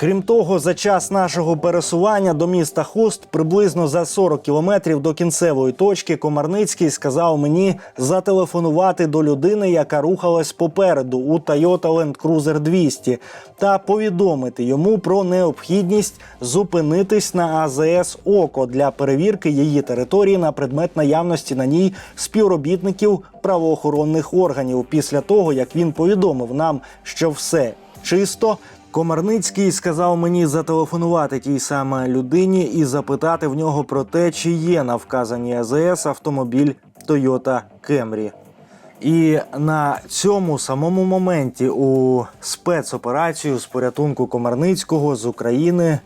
Крім того, за час нашого пересування до міста Хуст, приблизно за 40 кілометрів до кінцевої точки, Комарницький сказав мені зателефонувати до людини, яка рухалась попереду у Toyota Land Cruiser 200, та повідомити йому про необхідність зупинитись на АЗС Око для перевірки її території на предмет наявності на ній співробітників правоохоронних органів. Після того як він повідомив нам, що все чисто. Комарницький сказав мені зателефонувати тій саме людині і запитати в нього про те, чи є на вказаній АЗС автомобіль Toyota Camry. І на цьому самому моменті у спецоперацію з порятунку Комарницького з України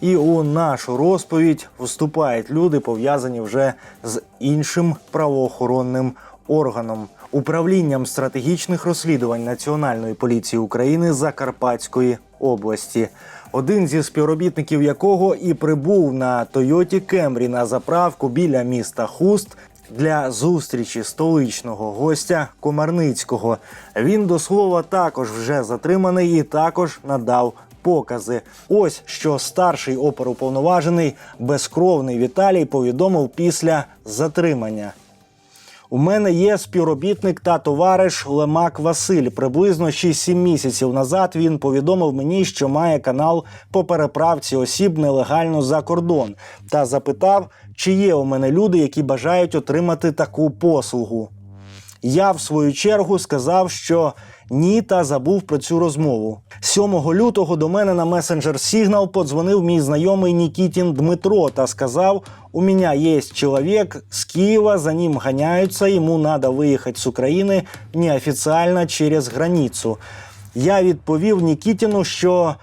і у нашу розповідь вступають люди, пов'язані вже з іншим правоохоронним органом управлінням стратегічних розслідувань Національної поліції України Закарпатської області. Один зі співробітників якого і прибув на Тойоті Кемрі на заправку біля міста Хуст для зустрічі столичного гостя Комарницького. Він до слова також вже затриманий і також надав покази. Ось що старший оперуповноважений безкровний Віталій повідомив після затримання. У мене є співробітник та товариш Лемак Василь. Приблизно 6-7 місяців назад він повідомив мені, що має канал по переправці осіб нелегально за кордон, та запитав, чи є у мене люди, які бажають отримати таку послугу. Я, в свою чергу, сказав, що ні, та забув про цю розмову. 7 лютого до мене на месенджер Signal подзвонив мій знайомий Нікітін Дмитро та сказав: у мене є чоловік з Києва, за ним ганяються, йому треба виїхати з України неофіційно через границю. Я відповів Нікітіну, що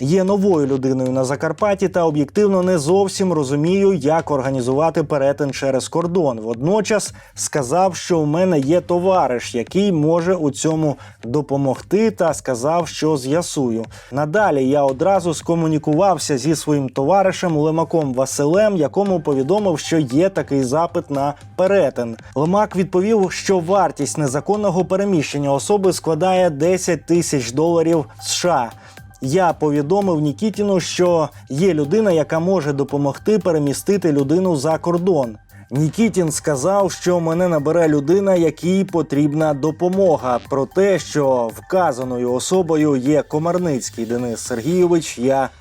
є новою людиною на Закарпатті та об'єктивно не зовсім розумію, як організувати перетин через кордон. Водночас сказав, що у мене є товариш, який може у цьому допомогти, та сказав, що з'ясую. Надалі я одразу скомунікувався зі своїм товаришем Лемаком Василем, якому повідомив, що є такий запит на перетин. Лемак відповів, що вартість незаконного переміщення особи складає 10 тисяч доларів США. Я повідомив Нікітіну, що є людина, яка може допомогти перемістити людину за кордон. Нікітін сказав, що мене набере людина, якій потрібна допомога. Про те, що вказаною особою є Комарницький Денис Сергійович, я